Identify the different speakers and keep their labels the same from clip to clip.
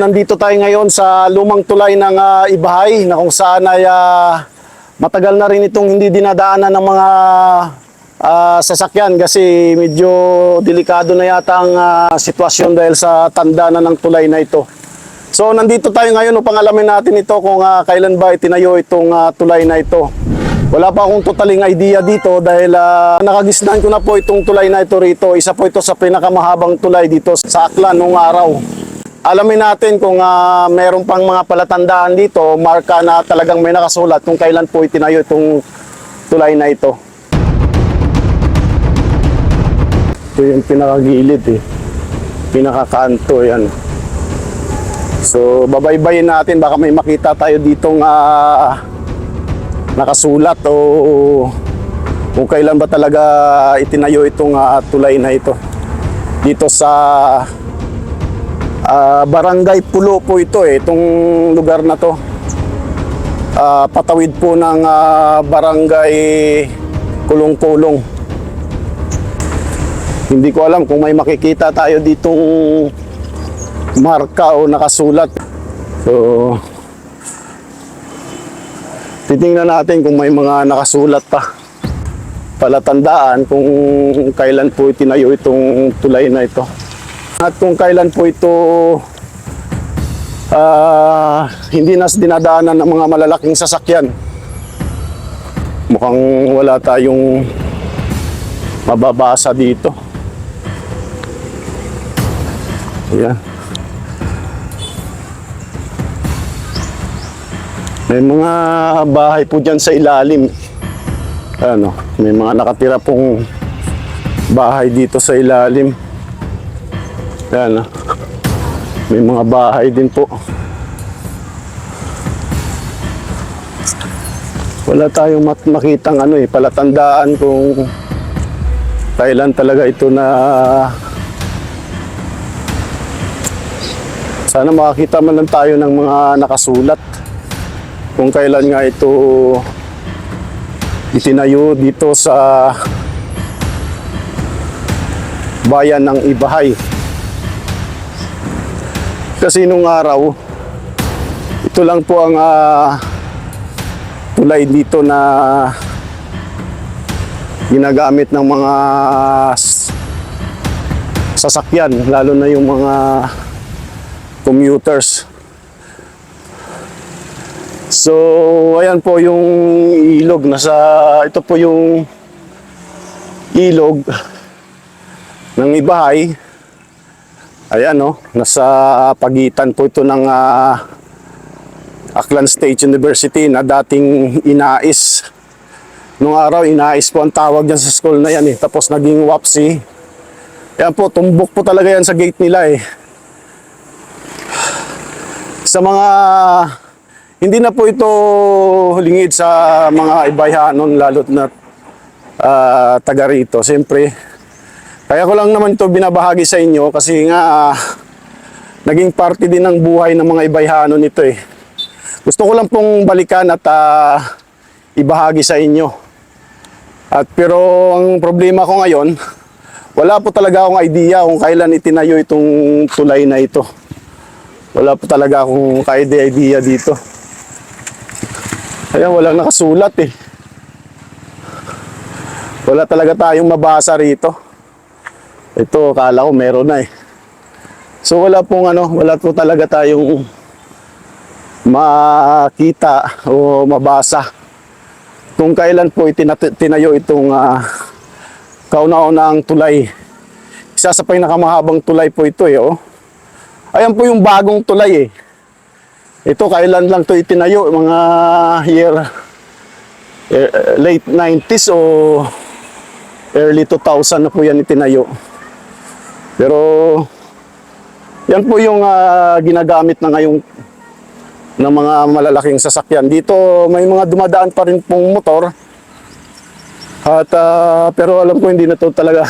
Speaker 1: nandito tayo ngayon sa lumang tulay ng ah, Ibahay na kung saan ay ah, matagal na rin itong hindi dinadaanan ng mga ah, sasakyan kasi medyo delikado na yata ang ah, sitwasyon dahil sa tanda na ng tulay na ito. So nandito tayo ngayon upang alamin natin ito kung ah, kailan ba itinayo itong ah, tulay na ito. Wala pa akong totaling idea dito dahil ah, nakagisnan ko na po itong tulay na ito rito. Isa po ito sa pinakamahabang tulay dito sa Aklan noong araw. Alamin natin kung ah, meron pang mga palatandaan dito, marka na talagang may nakasulat kung kailan po itinayo itong tulay na ito. Ito yung pinakagilid eh. Pinakakanto yan. So babaybayin natin baka may makita tayo ditong ah, nakasulat o kung kailan ba talaga itinayo itong ah, tulay na ito. Dito sa ah, Barangay Pulo po ito eh, itong lugar na to. Ah, patawid po ng ah, Barangay Kulong-Kulong. Hindi ko alam kung may makikita tayo ditong marka o nakasulat. So, titingnan natin kung may mga nakasulat pa. Palatandaan kung kailan po itinayo itong tulay na ito. At kung kailan po ito ah, hindi nas dinadaanan ng mga malalaking sasakyan. Mukhang wala tayong mababasa dito. Ayan. May mga bahay po dyan sa ilalim. Ano, may mga nakatira pong bahay dito sa ilalim. Ayan, ah. may mga bahay din po. Wala tayong makitang ano eh, palatandaan kung kailan talaga ito na sana makakita man lang tayo ng mga nakasulat kung kailan nga ito itinayo dito sa bayan ng Ibahay. Kasi nung araw, ito lang po ang ah, tulay dito na ginagamit ng mga sasakyan, lalo na yung mga commuters. So, ayan po yung ilog. Nasa, ito po yung ilog ng Ibahay. Ayan, no? Nasa pagitan po ito ng ah, Aklan State University na dating inais. Nung araw, inais po ang tawag dyan sa school na yan eh. Tapos naging WAPSI. Ayan po, tumbok po talaga yan sa gate nila eh. Sa mga hindi na po ito lingid sa mga ibayhanon lalo't na ah, taga rito. Siyempre, kaya ko lang naman ito binabahagi sa inyo kasi nga ah, naging parte din ng buhay ng mga ibayhanon ito eh. Gusto ko lang pong balikan at ah, ibahagi sa inyo. At pero ang problema ko ngayon, wala po talaga akong idea kung kailan itinayo itong tulay na ito. Wala po talaga akong ka-idea dito. Kaya walang nakasulat eh. Wala talaga tayong mabasa rito. Ito, kala ko meron na eh. So wala pong ano, wala po talaga tayong makita o mabasa kung kailan po itinat- tinayo itong ah, kauna-unang tulay. Isa sa pinakamahabang tulay po ito eh. Oh. Ayan po yung bagong tulay eh. Ito kailan lang to itinayo, mga year eh, late 90s o early 2000 na po yan itinayo. Pero yan po yung ah, ginagamit na ngayong ng mga malalaking sasakyan. Dito may mga dumadaan pa rin pong motor. At ah, pero alam ko hindi na to talaga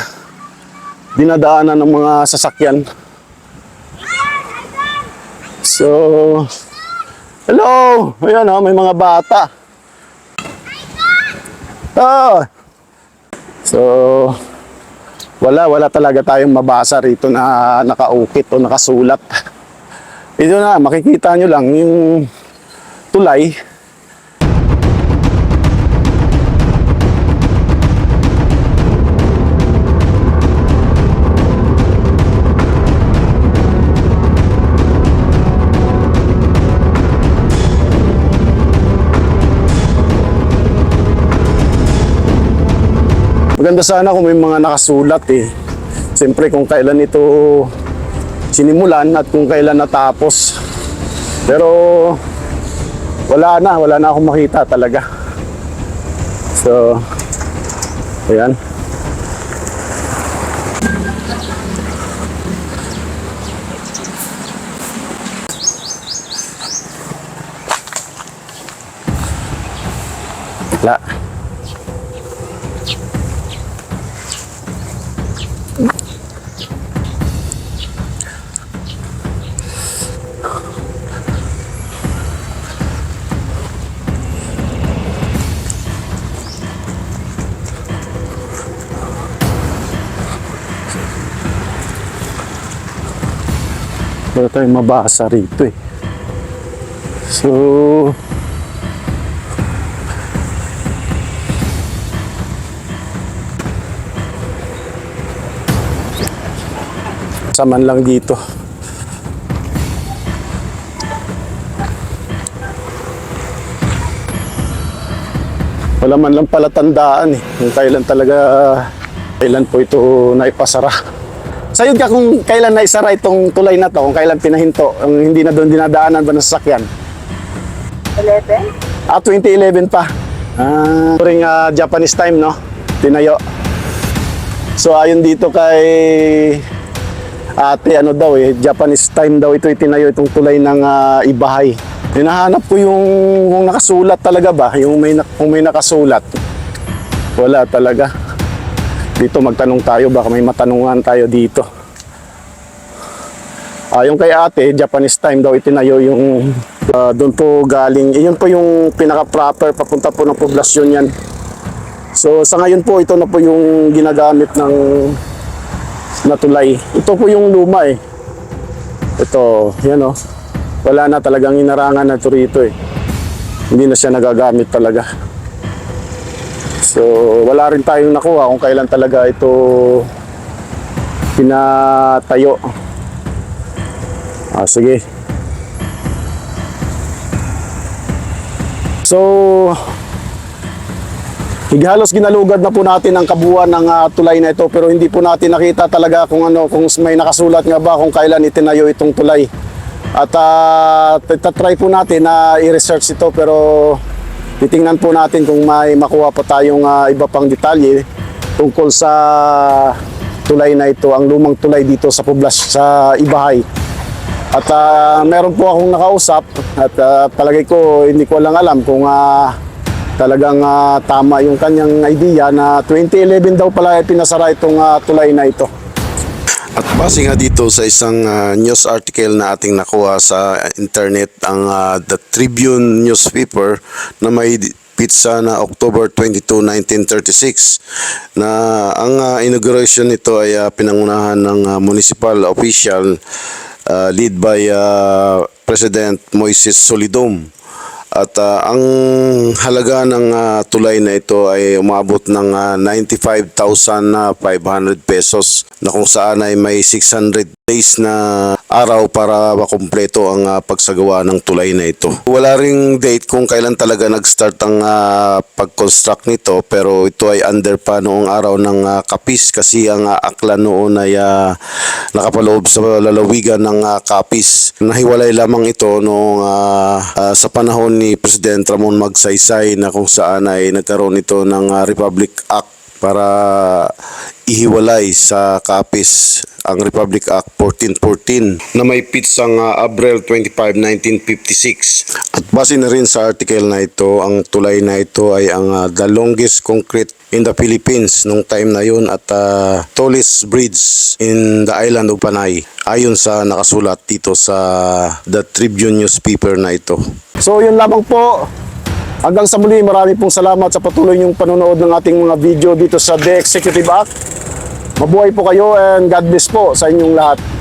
Speaker 1: dinadaanan ng mga sasakyan. So, hello! Ayan oh, may mga bata. Ah! So, wala, wala talaga tayong mabasa rito na nakaukit o nakasulat. Ito na, makikita nyo lang yung tulay. Maganda sana kung may mga nakasulat eh. Siyempre kung kailan ito sinimulan at kung kailan natapos. Pero wala na, wala na akong makita talaga. So, ayan. Wala. Wala tayong mabasa rito eh. So, saman lang dito. Wala man lang pala tandaan eh. Kailan talaga, kailan po ito naipasara. Sayod ka kung kailan naisara itong tulay na to, kung kailan pinahinto, ang hindi na doon dinadaanan ba ng sasakyan?
Speaker 2: 11?
Speaker 1: Ah, 2011 pa. Ah, during ah, Japanese time, no? Tinayo. So, ayon dito kay ate, ano daw eh, Japanese time daw ito itinayo itong tulay ng ah, Ibahay. Hinahanap ko yung kung nakasulat talaga ba, yung may, na- kung may nakasulat. Wala talaga. Dito magtanong tayo, baka may matanungan tayo dito. Ah, yung kay ate, Japanese time daw itinayo yung ah, doon po galing. Iyon po yung pinaka-proper papunta po ng poblasyon yan. So sa ngayon po ito na po yung ginagamit ng na tulay. Ito po yung luma eh. Ito, yan oh. Wala na talagang inarangan na ito rito eh. Hindi na siya nagagamit talaga. So wala rin tayong nakuha kung kailan talaga ito pinatayo. Ah, sige. So, Highalos ginalugad na po natin ang kabuuan ng ah, tulay na ito pero hindi po natin nakita talaga kung ano kung may nakasulat nga ba kung kailan itinayo itong tulay. At uh, try po natin na i-research ito pero titingnan po natin kung may makuha pa tayong ah, iba pang detalye tungkol sa tulay na ito, ang lumang tulay dito sa Poblas sa Ibahay. At ah, meron po akong nakausap at ah, palagay ko hindi ko lang alam kung ah, talagang ah, tama yung kanyang idea na 2011 daw pala pinasara itong ah, tulay na ito.
Speaker 3: At base nga dito sa isang ah, news article na ating nakuha sa internet, ang ah, The Tribune newspaper na may pizza na October 22, 1936 na ang ah, inauguration nito ay ah, pinangunahan ng ah, municipal official ah, lead by ah, President Moises Solidum. At ah, ang halaga ng ah, tulay na ito ay umabot ng ah, 95,500 pesos na kung saan ay may 600 days na araw para makumpleto ang ah, pagsagawa ng tulay na ito. Wala ring date kung kailan talaga nag-start ang ah, pag-construct nito pero ito ay under pa noong araw ng ah, kapis kasi ang ah, akla noon ay ah, nakapaloob sa lalawigan ng ah, kapis. Nahiwalay lamang ito noong ah, ah, sa panahon ni President Ramon Magsaysay na kung saan ay nagkaroon ito ng ah, Republic Act para ihiwalay sa kapis ang Republic Act 1414 na may pitsang uh, Abril 25, 1956. At base na rin sa article na ito, ang tulay na ito ay ang uh, the longest concrete in the Philippines nung time na yun at uh, tallest bridge in the island of Panay ayon sa nakasulat dito sa The Tribune newspaper na ito.
Speaker 1: So yun lamang po. Hanggang sa muli, marami pong salamat sa patuloy niyong panonood ng ating mga video dito sa The Executive Act. Mabuhay po kayo and God bless po sa inyong lahat.